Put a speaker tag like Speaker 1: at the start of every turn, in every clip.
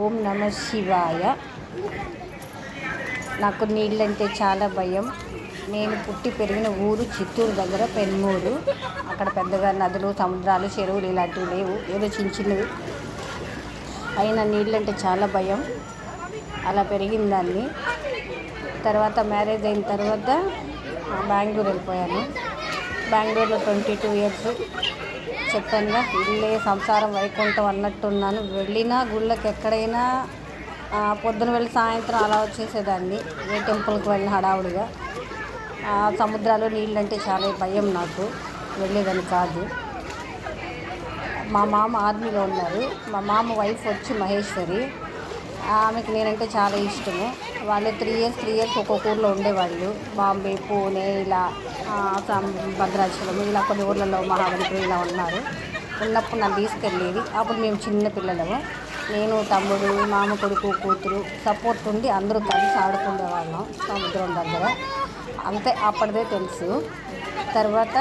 Speaker 1: ఓం నమ శివాయ. నాకు నీళ్ళంటే చాలా భయం. నేను పుట్టి పెరిగిన ఊరు చిత్తూరు దగ్గర పెన్మూరు. అక్కడ పెద్దగా నదులు సముద్రాలు చెరువులు ఇలాంటివి లేవు. ఏదో చిన్న చిన్నవి. అయినా నీళ్ళంటే చాలా భయం. అలా పెరిగిన దాన్ని. తర్వాత మ్యారేజ్ అయిన తర్వాత బెంగళూరు వెళ్ళిపోయాను. బెంగళూరులో ట్వంటీ టూ ఇయర్స్ చెప్పానుగా. ఇల్లే సంసారం వైకుంఠం అన్నట్టున్నాను. వెళ్ళినా గుళ్ళకి ఎక్కడైనా పొద్దున వెళ్ళి సాయంత్రం అలా వచ్చేసేదాన్ని. ఏ టెంపుల్కి వెళ్ళిన హడావుడిగా. ఆ, సముద్రాలు నీళ్ళంటే చాలా భయం నాకు. వెళ్ళేదని కాదు. మా మామ ఆర్మీలో ఉన్నారు. మా మామ వైఫ్ వచ్చి మహేశ్వరి. ఆమెకి నేనంటే చాలా ఇష్టము. వాళ్ళు త్రీ ఇయర్స్ త్రీ ఇయర్స్ ఒక్కొక్క ఊర్లో ఉండేవాళ్ళు. బాంబే పూణే ఇలా భద్రాచలం ఇలా కొన్ని ఊర్లలో మహాబలిపురం ఇలా ఉన్నారు. ఉన్నప్పుడు నన్ను తీసుకెళ్ళేది. అప్పుడు మేము చిన్న పిల్లలము. నేను తమ్ముడు మామ కొడుకు కూతురు సపోర్ట్ ఉండి అందరూ కలిసి ఆడుకునేవాళ్ళం సముద్రం దగ్గర. అంతే అప్పటిదే తెలుసు. తర్వాత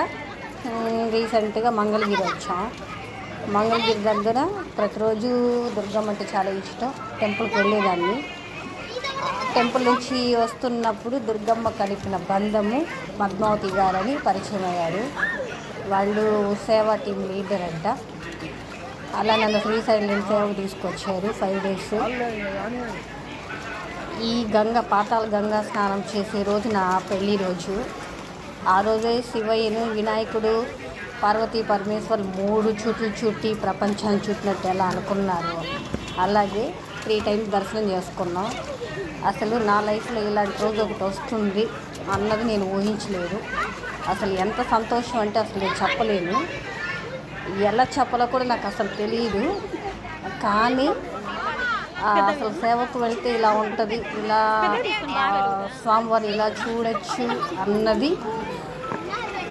Speaker 1: రీసెంట్గా మంగళగిరి వచ్చాం. మంగళగిరి దగ్గర ప్రతిరోజు దుర్గమ్మ అంటే చాలా ఇష్టం. టెంపుల్కి వెళ్ళేదాన్ని. టెంపుల్ నుంచి వస్తున్నప్పుడు దుర్గమ్మ కలిపిన బంధము పద్మావతి గారని పరిచయం అయ్యారు. వాళ్ళు సేవా టీం లీడర్ అంట. అలా నన్ను ఫ్రీ సైలెంట్ సేవ తీసుకొచ్చారు ఫైవ్ డేస్. ఈ గంగ పాతాల గంగా స్నానం చేసే రోజు నా పెళ్ళి రోజు. ఆ రోజే శివయ్యను వినాయకుడు పార్వతీ పరమేశ్వర్ మూడు చుట్లు చుట్టి ప్రపంచాన్ని చుట్టినట్టు ఎలా అనుకున్నారు. అలాగే త్రీ టైమ్స్ దర్శనం చేసుకున్నాం. అసలు నా లైఫ్లో ఇలాంటి రోజు ఒకటి వస్తుంది అన్నది నేను ఊహించలేదు. అసలు ఎంత సంతోషం అంటే అసలు నేను చెప్పలేను. ఎలా చెప్పాలో కూడా నాకు అసలు తెలియదు కానీ అసలు సేవకు వెళ్తే ఇలా ఉంటుంది ఇలా స్వామివారు ఇలా చూడొచ్చు అన్నది